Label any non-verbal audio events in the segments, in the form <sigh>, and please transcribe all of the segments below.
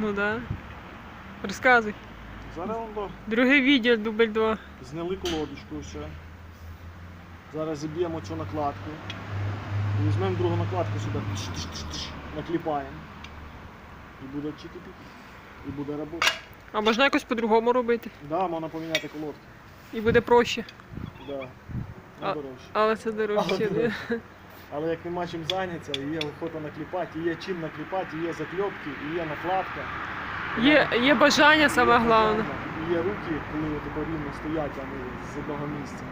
Ну да. Розказуй. Зараз он до- Друге відео, дубль 2. зняли колодочку все. Зараз зіб'ємо цю накладку. І візьмемо другу накладку сюди. тш-тш-тш-тш, Накліпаємо. І буде чики І буде робота. А можна якось по-другому робити. Да, можна поміняти колодку. І буде проще. Да. А-. Але це дорожче. Але да. дорожче. Але як нема чим зайнятися, є охота накліпати, і є чим накліпати, є закльопки, і є накладка. Є, є бажання саме головне. І є руки, коли тако рівно стоять, а не з одного місця.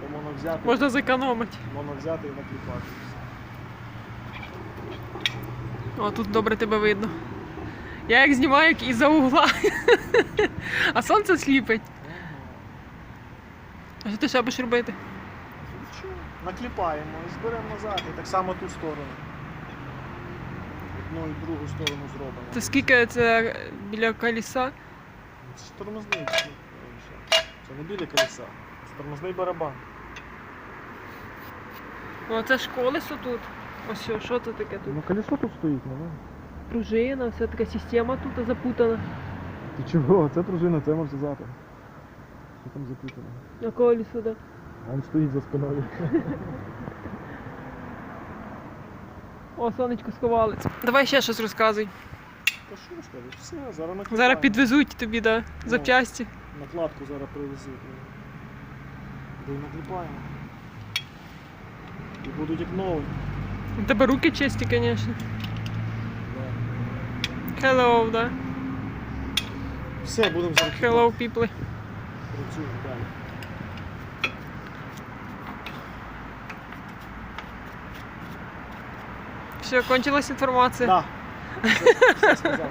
То можна взяти, Можна зекономити. можна взяти і накліпати. О, тут добре тебе видно. Я як знімаю як із-за угла. <laughs> А сонце сліпить. А що ти ще будеш робити? Накліпаємо і зберемо назад. І так само ту сторону. Одну і другу сторону зробимо. Це скільки це біля коліса? Це ж тормозний. це, Це не біля колеса. Це тормозний барабан. О, це ж колесо тут. Ось що, що це таке тут? Ну колесо тут стоїть, не? Пружина, вся така система тут запутана. Ти чого? Це пружина, це амортизатор. Що там запутано? На колесо, да. Він стоїть за спиною. О, сонечко сховалось. Давай ще щось розказуй. Та що розкажеш? Все, зараз накліпаємо. Зараз підвезуть тобі, да, запчасті. Накладку зараз привезуть. Де й накліпаємо. І будуть як нові. У тебе руки чисті, звісно. Да. Hello, да. Все, будемо зараз Hello, people. працюємо далі. Все, кончилась информация. Да. Все, все сказав.